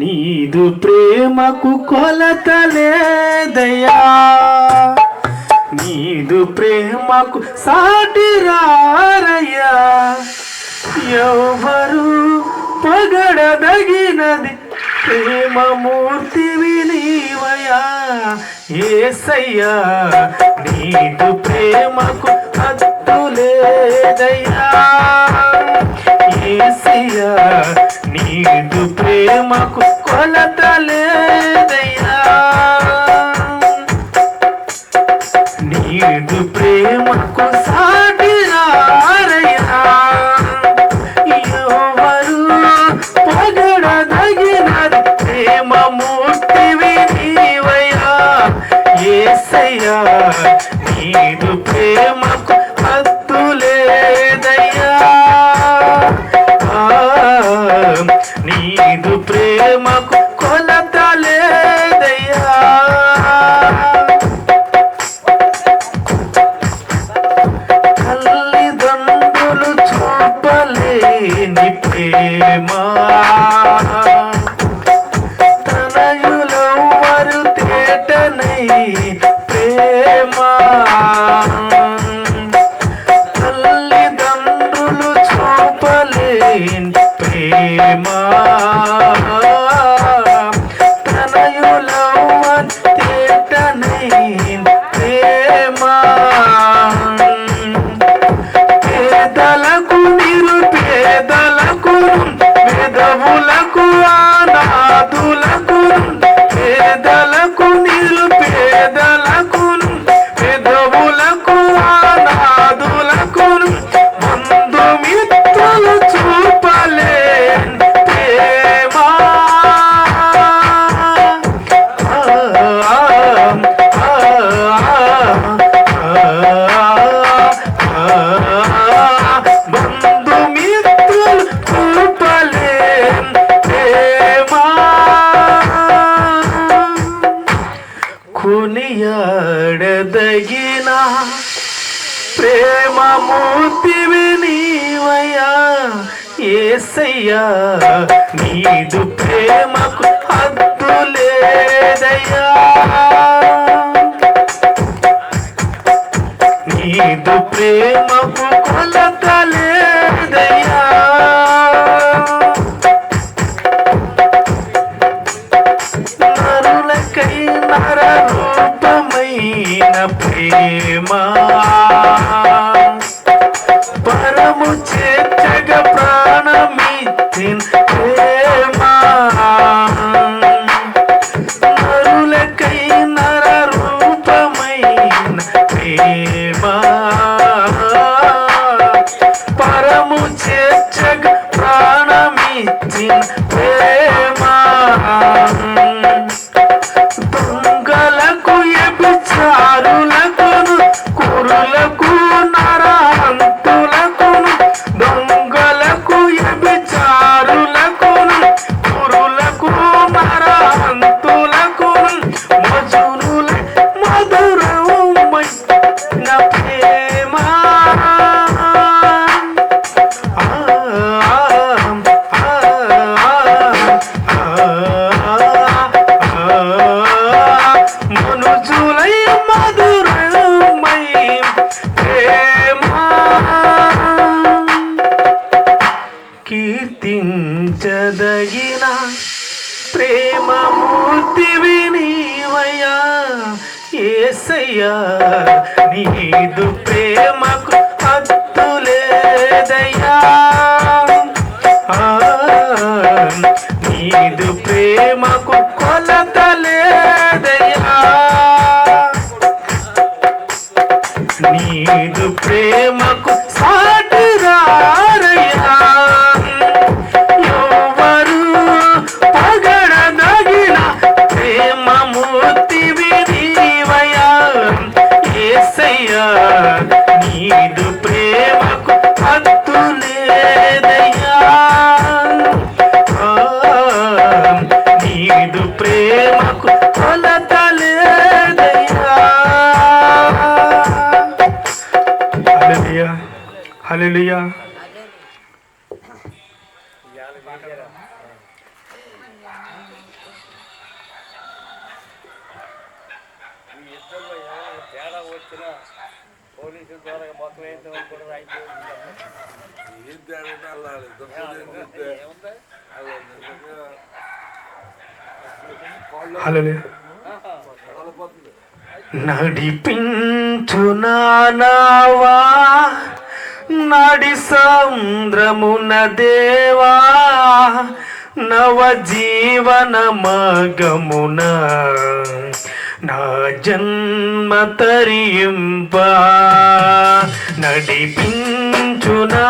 నీదు ప్రేమకు కొలత లేదయ్యా నీదు ప్రేమకు సాటి రారయ్యా. ఎవరు పగడదగినది ప్రేమమూర్తివి నీవయా ఏసయ్యా నీదు ప్రేమకు హద్దు లేదయ్యా. ఏసయ్యా నీదు ప్రేమకు కొలత లేదయ్యా. నీదు ప్రేమకు సాటి రారయ్యా ఎవరు పగడదగినది ప్రేమ మూర్తివి నీవయ్యా. ఏసయ్యా নীল ప్రేమ మూర్తివి నీవయ్యా ఏసయ్యా నీదు ప్రేమకు హద్దు లేదయ్యా. నీదు ప్రేమకు ప్రేమ. పరము చేర్చగ ప్రాణమిచ్చిన కీర్తించదగిన ప్రేమ మూర్తివి నీవయ్యా ఏసయ్యా నీదు ప్రేమకు ప్రేమకు సాటిరా. హలెలుయా హలెలుయా నడిపించు నానావా నడి సంద్రమున దేవా నవ జీవన మగమున నా జన్మ తరింప నడిపించు నా